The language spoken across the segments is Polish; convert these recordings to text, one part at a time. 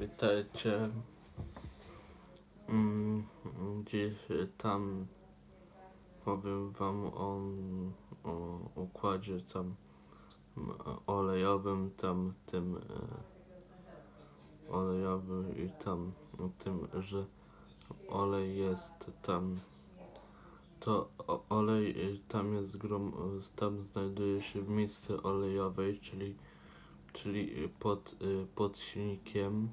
Witajcie. Mm, Dziś tam powiem wam o, o układzie tam olejowym, tam tym e, olejowym i tam tym, że olej jest tam to olej y, tam jest grom, tam znajduje się w misce olejowej, czyli czyli pod, y, pod silnikiem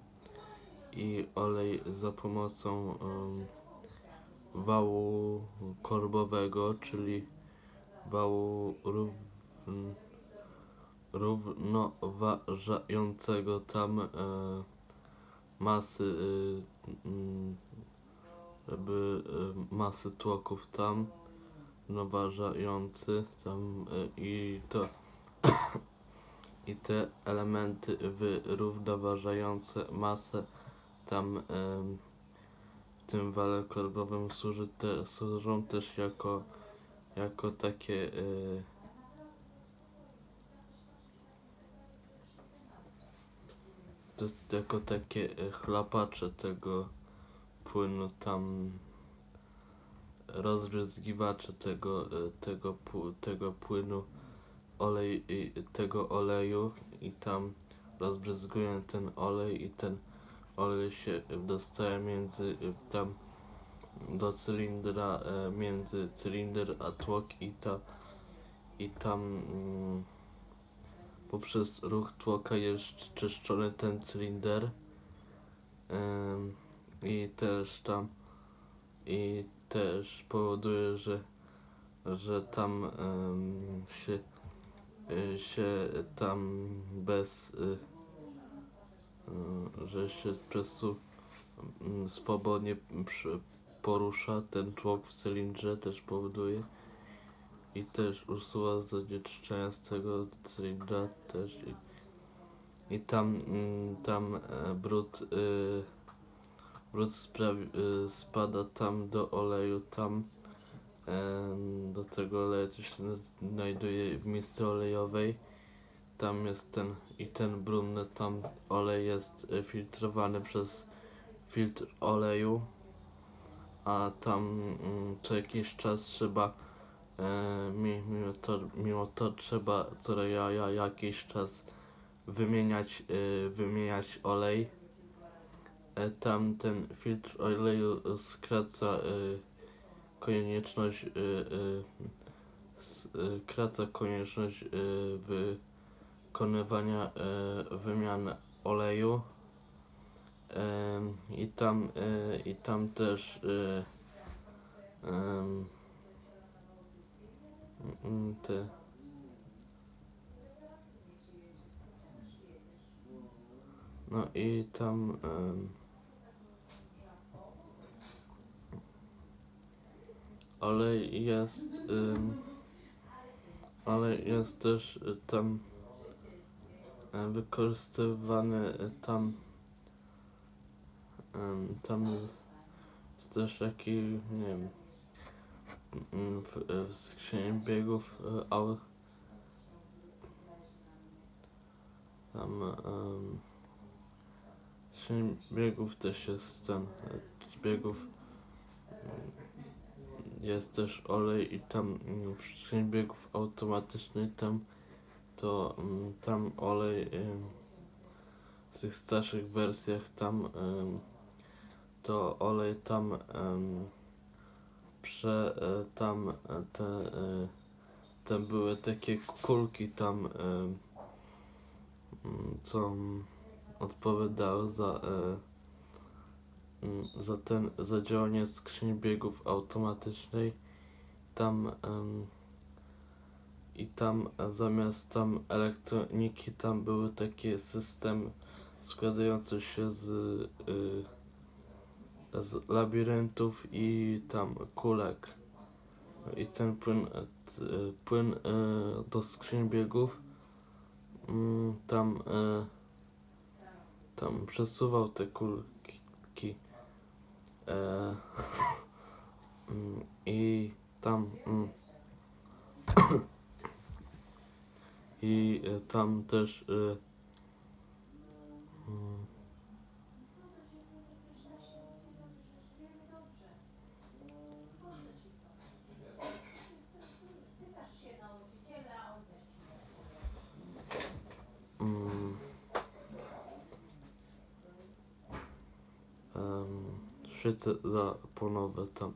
i olej za pomocą em, wału korbowego, czyli wału równoważającego tam e, masy y, mm, żeby y, masy tłoków tam równoważający tam y, i to i te elementy wyrównoważające masę tam w tym wale korbowym służy te, służą też jako, jako takie y, to, jako takie y, chlapacze tego płynu tam rozbryzgiwacze tego, y, tego, tego płynu olej tego oleju i tam rozbryzguję ten olej i ten olej się dostaje między tam do cylindra e, między cylinder a tłok i ta i tam mm, poprzez ruch tłoka jest czyszczony ten cylinder. I też tam i też powoduje, że że tam się y, się tam bez y, że się po prostu mm, swobodnie porusza ten tłok w cylindrze też powoduje i też usuwa zanieczyszczenia z tego cylindra też i, i tam mm, tam e, brud y, brud sprawi, y, spada tam do oleju tam Do tego oleju to się znajduje w misce olejowej. Tam jest ten i ten brudny tam olej jest e, filtrowany przez filtr oleju. A tam mm, co jakiś czas trzeba e, mi- mimo, to, mimo to trzeba co ja, ja, jakiś czas wymieniać, e, wymieniać olej. E, tam ten filtr oleju e, skraca e, konieczność, y, y, s- y, kraca konieczność y, wykonywania y, wymian oleju. Em, I tam, y, i tam też te no i tam ale jest ale jest też tam e, wykorzystywany tam tam jest też taki nie wiem mm, w, w skrzyni biegów y, au, tam w skrzyni biegów też jest ten y, biegów jest też olej i tam mm, w skrzyni biegów automatycznej tam to mm, tam olej ym, w tych starszych wersjach tam ym, to olej tam ym, prze tam te e, tam były takie kulki tam mm, co odpowiadały za mm, za ten za działanie skrzyni biegów automatycznej. Tam i tam e, zamiast tam elektroniki tam były takie system składający się z y, z labiryntów i tam kulek i ten płyn e, t, y, płyn y, do skrzyni biegów mm, tam y, tam przesuwał te kulki E, mm, I tam. mm, Y, tam też y, y, Szwece za ponowe tam.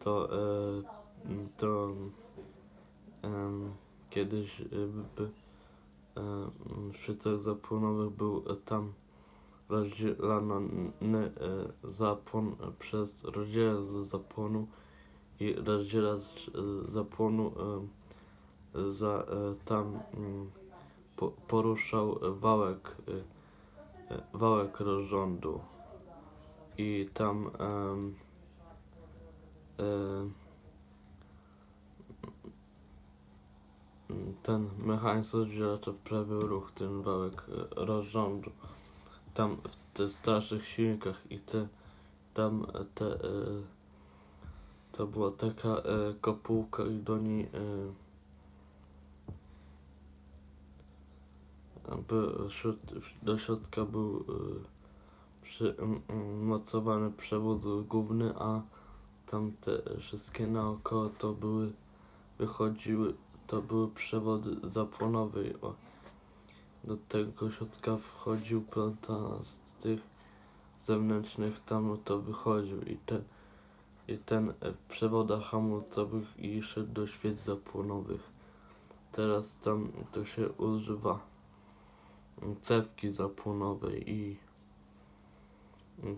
To, to, to um, kiedyś by e, m, w świecach zapłonowych był e, tam rozdzielany e, zapłon przez rozdzielacz zapłonu i rozdzielacz e, zapłonu e, za e, tam mm, po, poruszał wałek e, e, wałek rozrządu. I tam em, e, ten mechanizm rozdzielacza wprawiał ruch, ten wałek e, rozrządu. Tam w tych starszych silnikach i te tam e, te e, to była taka e, kopułka i do niej e, do środka był e, przy, m, m, mocowany przewód główny, a tam te wszystkie naokoło to były wychodziły, to zapłonowe. i O, do tego środka wchodził z tych zewnętrznych tam no to wychodził i ten i ten e, w przewodach hamulcowych i szedł do świec zapłonowych. Teraz tam to się używa cewki zapłonowej i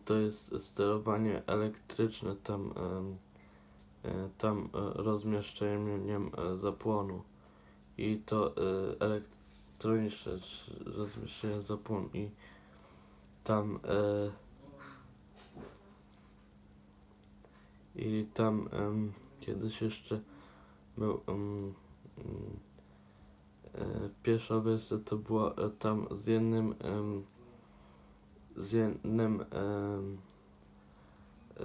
to jest sterowanie elektryczne tam e, tam e, rozmieszczeniem e, zapłonu. I to e, elektroniczne rozmieszczenie zapłonu. I tam e, i tam kiedyś jeszcze był e, pierwsza wersja to była e, tam z jednym z jednym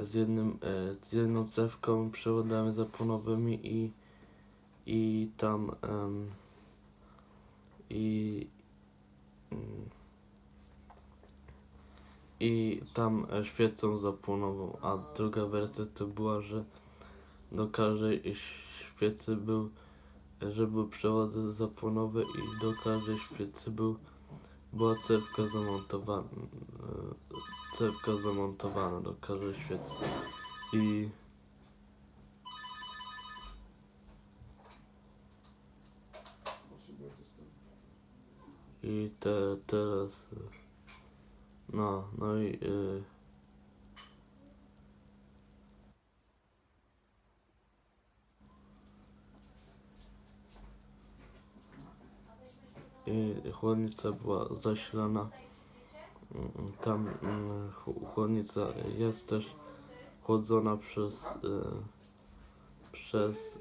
z jednym e, z jedną cewką przewodami zapłonowymi i i tam em, i i tam świecą zapłonową, a druga wersja to była, że do każdej świecy był, że były przewody zapłonowe i do każdej świecy był, była cewka zamontowana, cewka zamontowana do każdej świecy i i te, teraz no, no i y, i chłodnica była zasilana. Tam ch- chłodnica jest też chłodzona przez y, przez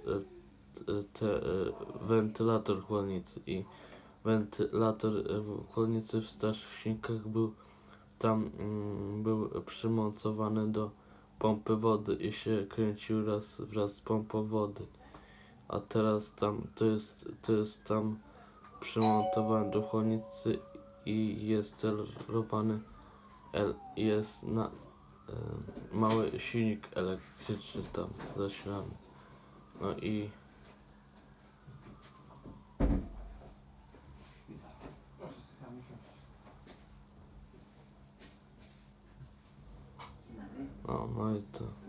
y, te y, wentylator chłodnicy i wentylator y, chłodnicy w starszych silnikach był tam mm, był przymocowany do pompy wody i się kręcił raz wraz z pompą wody. A teraz tam to jest, to jest tam przymontowany do chłodnicy i jest celowany el, jest na e, mały silnik elektryczny tam zasilany. No i no, no i to.